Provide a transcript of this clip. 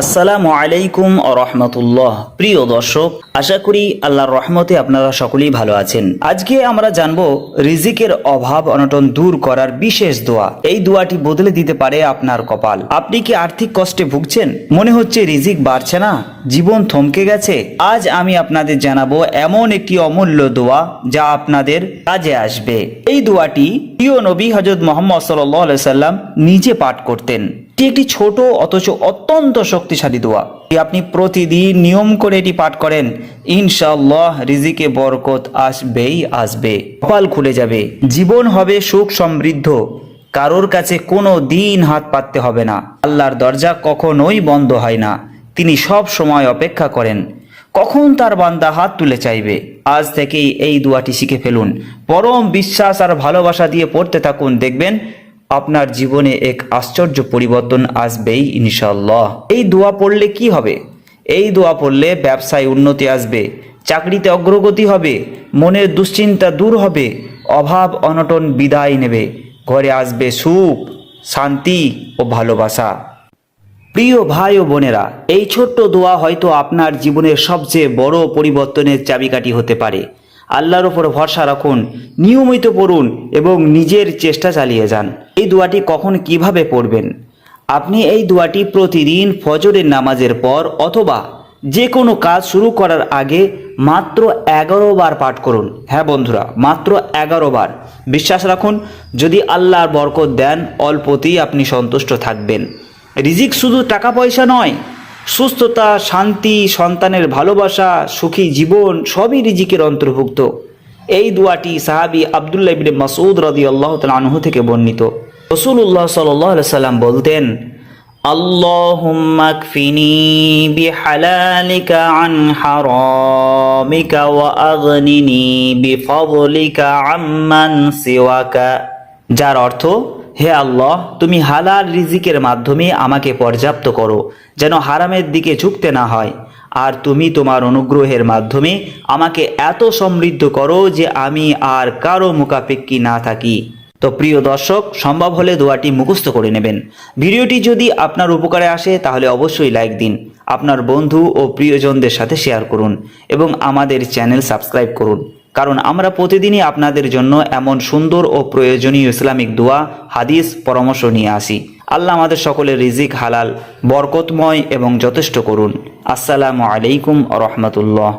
আসসালামু আলাইকুম রহমতুল্লাহ। প্রিয় দর্শক, আশা করি আল্লাহর রহমতে আপনারা সকলেই ভালো আছেন। আজকে আমরা জানব রিজিকের অভাব অনটন দূর করার বিশেষ দোয়া। এই দোয়াটি বদলে দিতে পারে আপনার কপাল। আপনি কি আর্থিক কষ্টে ভুগছেন? মনে হচ্ছে রিজিক বাড়ছে না? জীবন থমকে গেছে? আজ আমি আপনাদের জানাব এমন একটি অমূল্য দোয়া যা আপনাদের কাজে আসবে। এই দোয়াটি প্রিয় নবী হজরত মোহাম্মদ সাল্লাম নিজে পাঠ করতেন। এটি একটি ছোট, অথচ অত্যন্ত শক্তিশালী দোয়া। আপনি প্রতিদিন নিয়ম করে এটি পাঠ করেন, ইনশাআল্লাহ রিজিকে বরকত আসবেই আসবে। কপাল খুলে যাবে। জীবন হবে সুখ সমৃদ্ধ। কারোর কাছে কোনো দিন হাত পাততে হবে না। আল্লাহর দরজা কখনোই বন্ধ হয় না। তিনি সব সময় অপেক্ষা করেন। কখন তার বান্দা হাত তুলে চাইবে? আজ থেকেই এই দুয়াটি শিখে ফেলুন। পরম বিশ্বাস আর ভালোবাসা দিয়ে পড়তে থাকুন। দেখবেন আপনার জীবনে এক আশ্চর্য পরিবর্তন আসবেই ইনশাল্লাহ এই দোয়া পড়লে কি হবে? এই দোয়া পড়লে ব্যবসায় উন্নতি আসবে, চাকরিতে অগ্রগতি হবে, মনের দুশ্চিন্তা দূর হবে, অভাব অনটন বিদায় নেবে, ঘরে আসবে সুখ, শান্তি ও ভালোবাসা। প্রিয় ভাই ও বোনেরা, এই ছোট্ট দোয়া হয়তো আপনার জীবনের সবচেয়ে বড় পরিবর্তনের চাবিকাঠি হতে পারে। আল্লাহর ওপর ভরসা রাখুন, নিয়মিত পড়ুন এবং নিজের চেষ্টা চালিয়ে যান। এই দোয়াটি কখন কীভাবে পড়বেন? আপনি এই দোয়াটি প্রতিদিন ফজরের নামাজের পর অথবা যে কোনো কাজ শুরু করার আগে মাত্র এগারো বার পাঠ করুন। হ্যাঁ বন্ধুরা, মাত্র এগারো বার। বিশ্বাস রাখুন, যদি আল্লাহর বরকত দেন, অল্পতেই আপনি সন্তুষ্ট থাকবেন। রিজিক শুধু টাকা পয়সা নয় সুস্থতা, শান্তি, সন্তানের ভালোবাসা, সুখী জীবন সবই রিজিকের অন্তর্ভুক্ত। এই দুয়াটি সাহাবি আবদুল্লাহ ইবনে মাসউদ রদি আল্লাহ আনহু থেকে বর্ণিত। রসুল্লাহ সাল্লাহ সাল্লাম বলতেন যার অর্থ হে আল্লাহ, তুমি হালাল রিজিকের মাধ্যমে আমাকে পর্যাপ্ত করো, যেন হারামের দিকে ঝুঁকতে না হয়। আর তুমি তোমার অনুগ্রহের মাধ্যমে আমাকে এত সমৃদ্ধ করো যে আমি আর কারও মুখাপেক্ষী না থাকি। তো প্রিয় দর্শক, সম্ভব হলে দোয়াটি মুখস্থ করে নেবেন। ভিডিওটি যদি আপনার উপকারে আসে, তাহলে অবশ্যই লাইক দিন, আপনার বন্ধু ও প্রিয়জনদের সাথে শেয়ার করুন এবং আমাদের চ্যানেল সাবস্ক্রাইব করুন। কারণ আমরা প্রতিদিনই আপনাদের জন্য এমন সুন্দর ও প্রয়োজনীয় ইসলামিক দোয়া, হাদিস, পরামর্শ নিয়ে আসি। আল্লাহ আমাদের সকলের রিজিক হালাল, বরকতময় এবং যথেষ্ট করুন। আসসালামু আলাইকুম রহমতুল্লাহ।